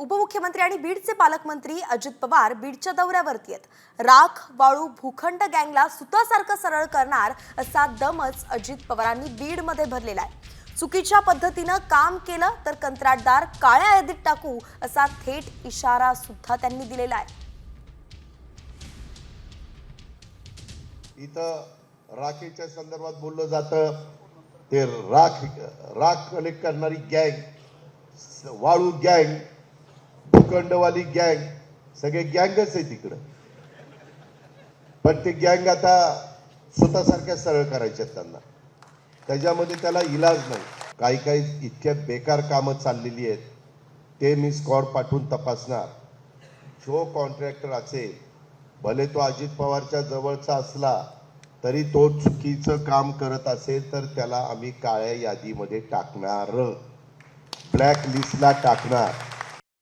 उपमुख्यमंत्री आणि बीडचे पालकमंत्री अजित पवार बीडच्या दौऱ्यावरती आहेत. राख वाळू भूखंड गँगला सुतासारखं सरळ करणार असा दमच अजित पवारांनी बीडमध्ये भरलेला आहे. चुकीच्या पद्धतीनं काम केलं तर कंत्राटदार काळ्या यादीत टाकू असा थेट इशारा सुद्धा त्यांनी दिलेला आहे. इथं राखेच्या संदर्भात बोललं जातं. ते राख राख कलेक्ट करणारी गँग वाळू गँग लोखंडवाली गँग सगळे गँगच आहे तिकडं. पण ते गँग आता स्वतःसारख्या सरळ करायच्यात त्यांना. त्याच्यामध्ये त्याला इलाज नाही. काही काही इतक्या बेकार कामं चाललेली आहेत. ते मी स्कॉड पाठवून तपासणार. जो कॉन्ट्रॅक्टर असेल भले तो अजित पवारच्या जवळचा असला तरी तो चुकीचं काम करत असेल तर त्याला आम्ही काळ्या यादीमध्ये टाकणार. ब्लॅक लिस्टला टाकणार.